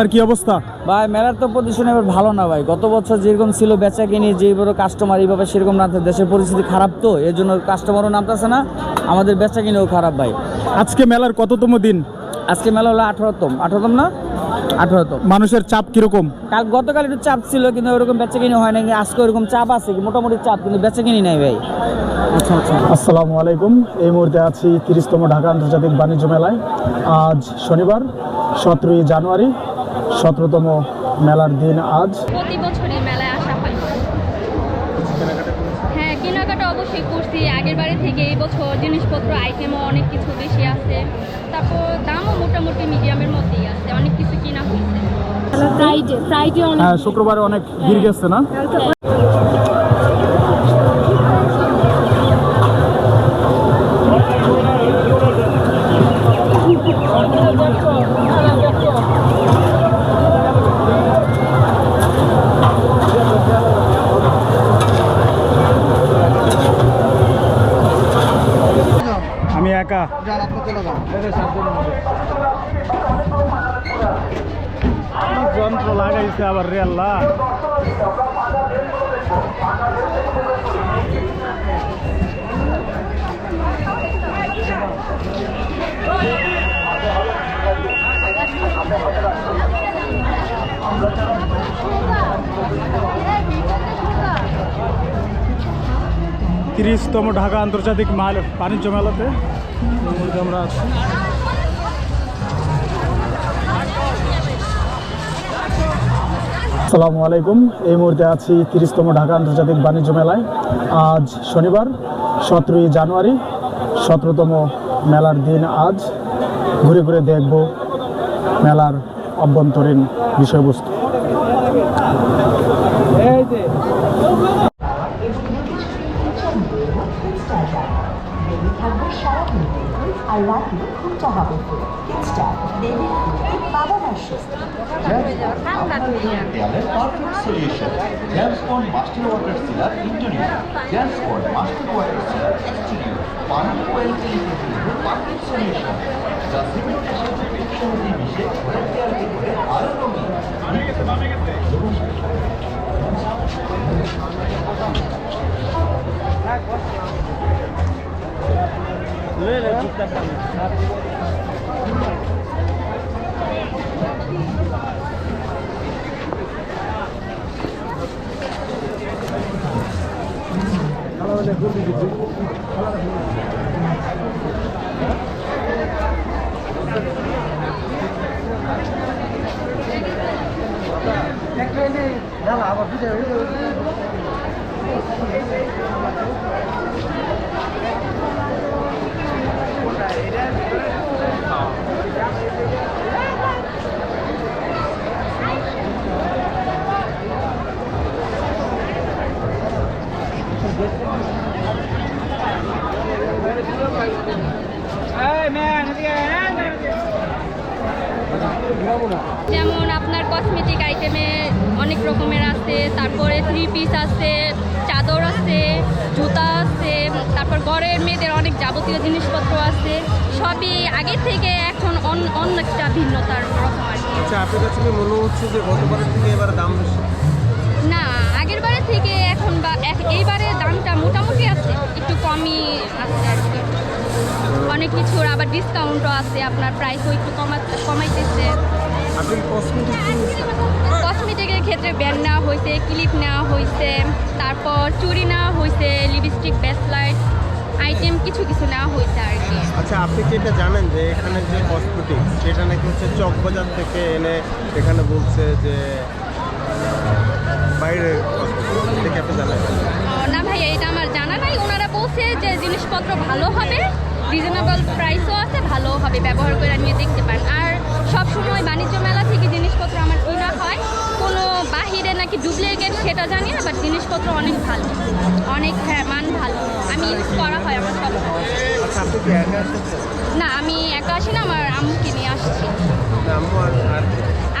আর কি অবস্থা? ভাই মেলার তো পজিশন এবার ভালো না ভাই। গত বছর যেরকম ছিল বেচা কিনি যে বড় কাস্টমার এইভাবে সেরকম না দেশের পরিস্থিতি খারাপ তো এর জন্য কাস্টমারও নামতেছে না আমাদের বেচা কিনেও খারাপ ভাই। আজকে মেলার কততম দিন? আজকে মেলা হলো আঠারোতম। আঠারোতম না? আঠারোতম। মানুষের চাপ কীরকম? কাল গতকাল একটু চাপ ছিল কিন্তু ওরকম বেচা কিনি হয় নাকি আজকে ওরকম চাপ আছে মোটামুটি চাপ কিন্তু বেচা কিনি নাই ভাই। আচ্ছা আচ্ছা। আসসালামু আলাইকুম। এই মুহূর্তে আছি তিরিশতম ঢাকা আন্তর্জাতিক বাণিজ্য মেলায়। আজ শনিবার সতেরোই জানুয়ারি সতেরোতম মেলার দিন আজ। প্রতি বছরই মেলায় আসা হয়। হ্যাঁ কেনাকাটা অবশ্যই করছি। আগের বারে থেকে এই বছর জিনিসপত্র আইটেমও অনেক কিছু বেশি আছে। তারপর দামও মোটামুটি মিডিয়ামের মধ্যেই আছে। অনেক কিছু কিনা হয়েছে। হ্যাঁ শুক্রবারে অনেক ভিড় গেছে না? যন্ত্র লাগাইছে আবার রে আল্লাহ তিরিশতম ঢাকা আন্তর্জাতিক মাল বাণিজ্য মেলাতে আমরা আছি। আসসালামু আলাইকুম। এই মুহূর্তে আছি তিরিশতম ঢাকা আন্তর্জাতিক বাণিজ্য মেলায়। আজ শনিবার, সতেরোই জানুয়ারি, সতেরোতম মেলার দিন আজ। ঘুরে ঘুরে দেখব মেলার অভ্যন্তরীণ বিষয়বস্তু। আর রাতে ঘুমটা হবে বাবা দেয়ালের perfect solution জ্যামস্পন master water sealer interior জ্যামস্পন master water sealer exterior পানি ওয়েল ক্লিনিকের পারফেক্ট সলিউশন যা সিমেন্টের সাথে খুব সহজেই মিশে ঘরে দেয়ালকে করে আরও রঙিন 나 아버지 যেমন আপনার কসমেটিক আইটেমে অনেক রকমের আছে তারপরে থ্রি পিস আছে চাদর আছে জুতা আছে তারপর ঘরের মেয়েদের অনেক যাবতীয় জিনিসপত্র আছে সবই আগে থেকে এখন অন- অনেকটা ভিন্নতার রকম আর কি। আচ্ছা আপনার কাছে মনে হচ্ছে যে গতবারের থেকে এবার দাম বেশি? না আগের বারের থেকে এখন বা এইবারে দামটা মোটামুটি আছে একটু কমই আছে আর কি। অনেক কিছুর আবার ডিসকাউন্টও আছে আপনার প্রাইসও একটু কমা কমাইতেছে। কসমেটিকের ক্ষেত্রে ব্যান্ড নেওয়া হয়েছে ক্লিপ নেওয়া হয়েছে তারপর চুরি নেওয়া হয়েছে লিপস্টিক ব্যাসলাইট আইটেম কিছু কিছু নেওয়া হয়েছে আর কি। আচ্ছা আপনি কি এটা জানেন যে এখানে যে কসমেটিক সেটা নাকি হচ্ছে চকবাজার থেকে এনে এখানে বলছে যে কসমেটিক এটা আপনি জানেন? না ভাই এটা আমার জানা নাই। ওনারা বলছে যে জিনিসপত্র ভালো হবে রিজনেবল প্রাইসও আছে ভালো হবে ব্যবহার করে নিয়ে দেখতে পারেন। আর সব সময় বাণিজ্য মেলা থেকে জিনিসপত্র আমার কেনা হয়। কোনো বাহিরে নাকি ডুপ্লিকেট সেটা জানি না বাট জিনিসপত্র অনেক ভালো। অনেক হ্যাঁ মান ভালো। আমি ইউজ করা হয় আমার সব। আচ্ছা না আমি একা আসি না আমার আম্মুকে নিয়ে আসছি।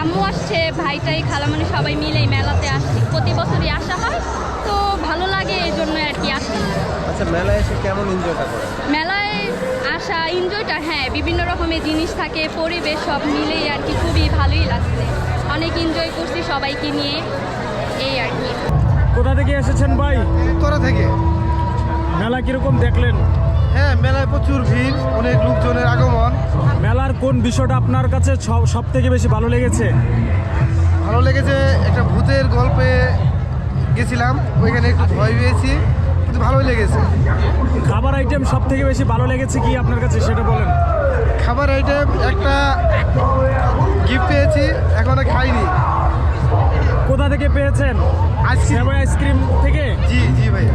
আম্মু আসছে ভাইটাই খালামণি সবাই মিলে এই মেলাতে আসছি। প্রতি বছরই আসা হয় তো ভালো লাগে এই জন্য আর কি আসি। আচ্ছা মেলায় এসে কেমন এনজয়টা করেন? মেলায় আসা এনজয়টা হ্যাঁ বিভিন্ন রকমের জিনিস থাকে পরিবেশ সব মিলেই আর কি খুবই ভালোই লাগছে। অনেক এনজয় করছি সবাইকে নিয়ে এই আর কি। কোথা থেকে এসেছেন ভাই? তোরা থেকে। মেলা কীরকম দেখলেন? হ্যাঁ মেলায় প্রচুর ভিড় অনেক লোকজনের আগমন। মেলার কোন বিষয়টা আপনার কাছে সব থেকে বেশি ভালো লেগেছে? ভালো লেগেছে একটা ভূতের গল্পে গেছিলাম ওইখানে একটু ভয় পেয়েছি। কিন্তু ভালোই লেগেছে। খাবার আইটেম সব থেকে বেশি ভালো লেগেছে কি আপনার কাছে সেটা বলেন। খাবার আইটেম একটা গিফট পেয়েছি এখনও খাইনি। কোথা থেকে পেয়েছেন? আইসক্রিম আইসক্রিম থেকে? জি জি ভাই।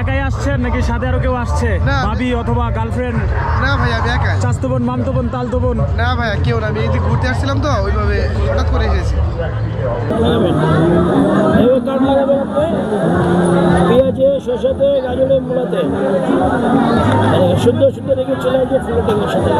একাই আসছেন নাকি সাথে আরও কেউ আসছে। ভাবি অথবা গার্লফ্রেন্ড না ভাই আমি একাই। চাস্তো বোন মামতো বোন তালতো বোন? না ভাইয়া কেউ না। আমি এদিকে ঘুরতে আসছিলাম তো ওইভাবে হঠাৎ করে এসেছি। চলে আসবে ফুলো টেকের সাথে।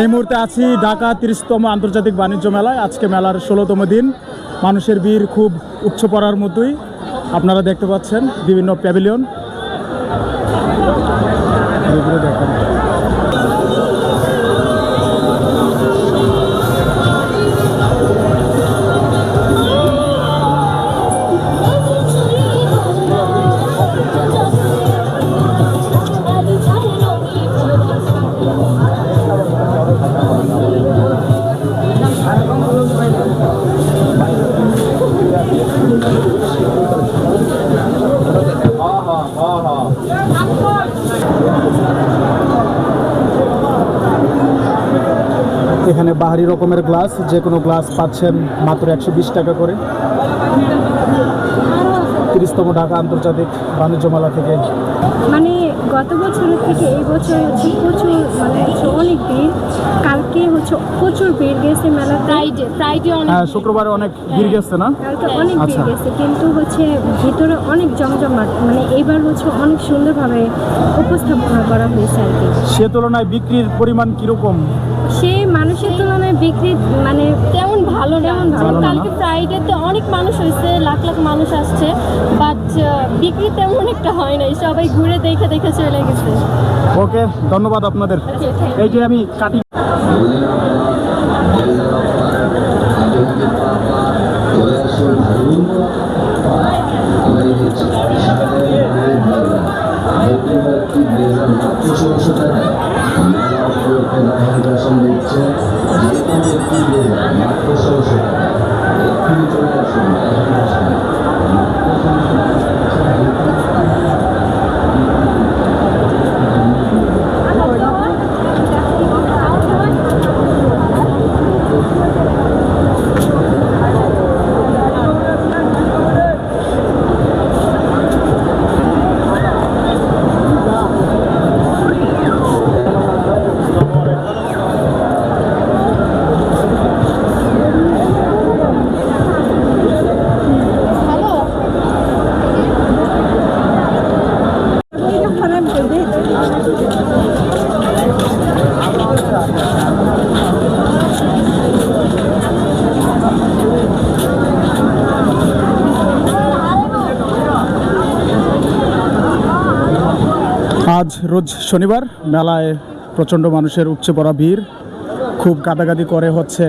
এই মুহূর্তে আছি ঢাকা তিরিশতম আন্তর্জাতিক বাণিজ্য মেলায়। আজকে মেলার ষোলোতম দিন। মানুষের ভিড় খুব উচ্চ পড়ার মতোই। আপনারা দেখতে পাচ্ছেন বিভিন্ন প্যাভিলিয়ন দেখেন। এখানে বাহারি রকমের গ্লাস যে কোনো গ্লাস পাচ্ছেন মাত্র একশো বিশ টাকা করে। তিরিশতম ঢাকা আন্তর্জাতিক বাণিজ্য মেলা থেকে। মানে গত বছরের থেকে এই বছর হচ্ছে প্রচুর মানে হচ্ছে অনেক ভিড়। কালকে হচ্ছে প্রচুর ভিড় গেছে মেলা ফ্রাইডে ফ্রাইডে অনেক হ্যাঁ শুক্রবারে অনেক ভিড় গেছে না? কালকে অনেক আচ্ছা। ভিড় গেছে কিন্তু হচ্ছে ভিতরে অনেক জমজমাট মানে এবার হচ্ছে অনেক সুন্দরভাবে উপস্থাপনা করা হয়েছে আর কি। সে তুলনায় বিক্রির পরিমাণ কীরকম? সে মানুষের তুলনায় বিক্রি মানে তেমন ভালো তেমন ভালো কালকে ফ্রাইডেতে অনেক মানুষ হয়েছে লাখ লাখ মানুষ আসছে বাট বিক্রি তেমন একটা হয় নাই। সবাই ঘুরে দেখে দেখে চলে গেছে। ওকে ধন্যবাদ আপনাদের। এইটি আমি কাটি ちら、アメリカのフィールド、マット少将、空中 আজ রোজ শনিবার মেলায় প্রচণ্ড মানুষের উপচে পড়া ভিড়। খুব গাদাগাদি করে হচ্ছে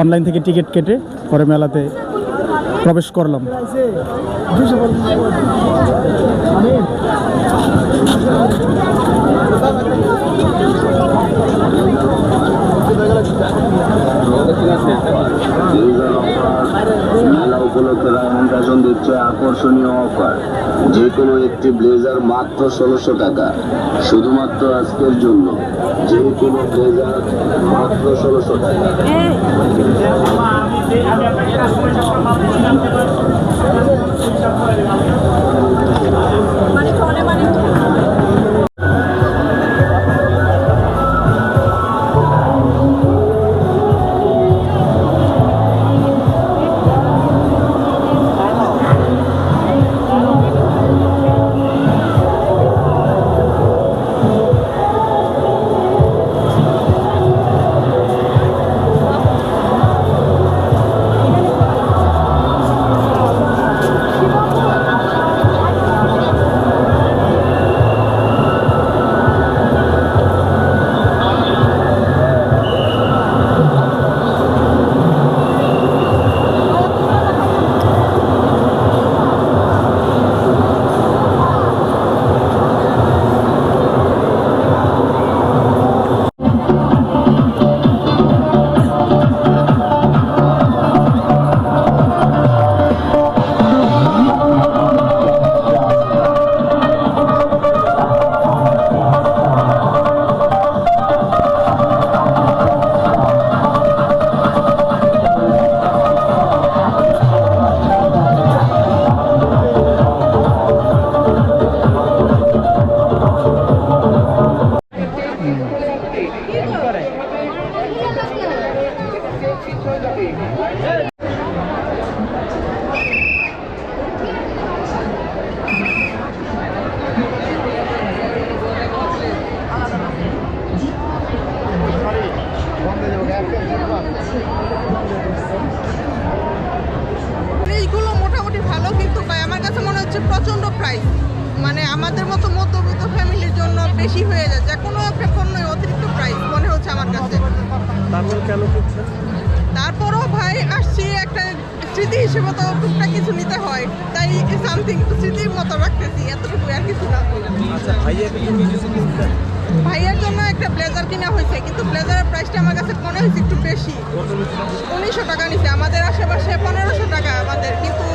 অনলাইন থেকে টিকিট কেটে পরে মেলাতে প্রবেশ করলাম। মেলা উপলক্ষে রায়হান ফ্যাশন দিচ্ছে আকর্ষণীয় অফার যে কোনো একটি ব্লেজার মাত্র ষোলোশো টাকা শুধুমাত্র আজকের জন্য যে কোনো ব্লেজার মাত্র ষোলোশো টাকা টুকটাক কিছু নিতে হয় তাই সামথিং স্মৃতির মতো রাখতেছি এতটুকু আর কিছু না। আচ্ছা ভাইয়ের জন্য একটা ব্লেজার কিনা হয়েছে কিন্তু ব্লেজারের প্রাইসটা আমার কাছে মনে হয়েছে একটু বেশি। উনিশশো টাকা নিছে আমাদের আশেপাশে পনেরোশো টাকা আমাদের কিন্তু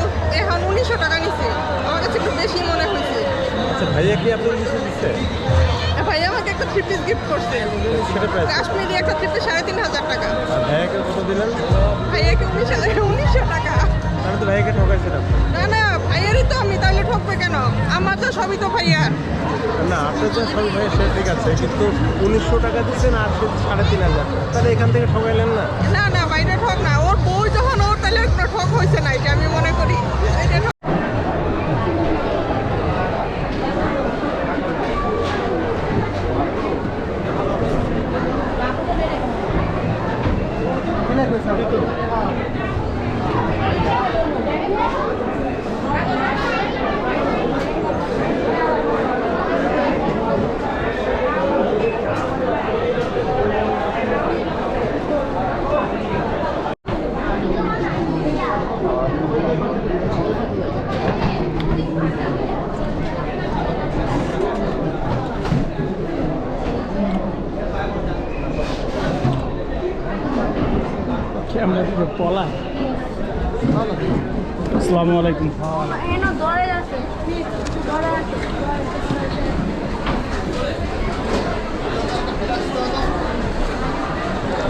এখন উনিশশো টাকা নিছে। আমার কাছে একটু বেশি মনে হয়েছে। আচ্ছা ভাইয়া কি আপনার কিছু দিচ্ছে ভাই আমাকে একটা থ্রি পিস গিফট করছে। কাশ্মীরি একটা থ্রি পিস সাড়ে তিন হাজার টাকা। ভাইয়াকে কত দিলেন? ভাইয়াকে উনিশ হাজার উনিশশো টাকা। তাহলে তো ভাইয়াকে ঠকাইছিলাম। না না ভাইয়েরই তো আমি তাহলে ঠকবে কেন? আমার তো সবই তো ভাইয়ার না আপনি তো সবই ভাইয়ের সে ঠিক আছে কিন্তু উনিশশো টাকা দিচ্ছেন আর সে সাড়ে তিন হাজার তাহলে এখান থেকে ঠকাইলেন না? না না বাইরে ঠক না। ওর বউ যখন ওর তাহলে ঠক হয়েছে না এটা আমি মনে করি। পলা। আসসালামু আলাইকুম।